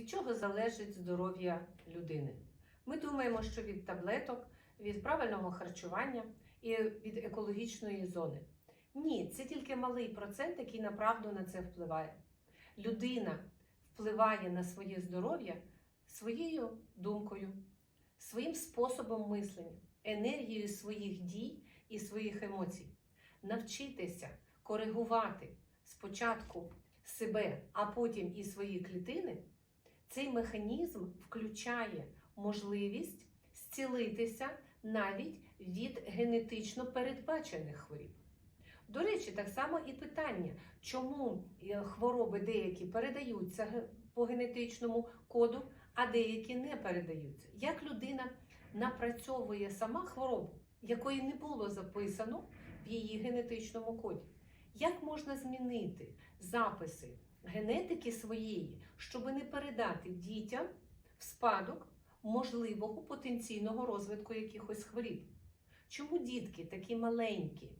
Від чого залежить здоров'я людини? Ми думаємо, що від таблеток, від правильного харчування і від екологічної зони. Ні, це тільки малий процент, який направду на це впливає. Людина впливає на своє здоров'я своєю думкою, своїм способом мислення, енергією своїх дій і своїх емоцій. Навчитися коригувати спочатку себе, а потім і свої клітини, цей механізм включає можливість зцілитися навіть від генетично передбачених хворіб. До речі, так само і питання, чому е, хвороби деякі передаються по генетичному коду, а деякі не передаються. Як людина напрацьовує сама хворобу, якої не було записано в її генетичному коді? Як можна змінити записи генетики своєї, щоб не передати дітям в спадок можливого потенційного розвитку якихось хворіб? Чому дітки такі маленькі,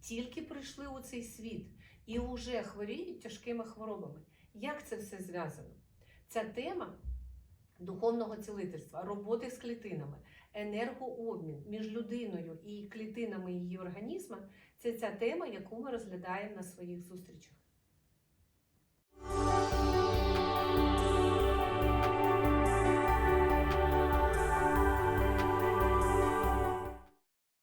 тільки прийшли у цей світ і вже хворіють тяжкими хворобами? Як це все зв'язано? Ця тема духовного цілительства, роботи з клітинами, енергообмін між людиною і клітинами її організму це ця тема, яку ми розглядаємо на своїх зустрічах.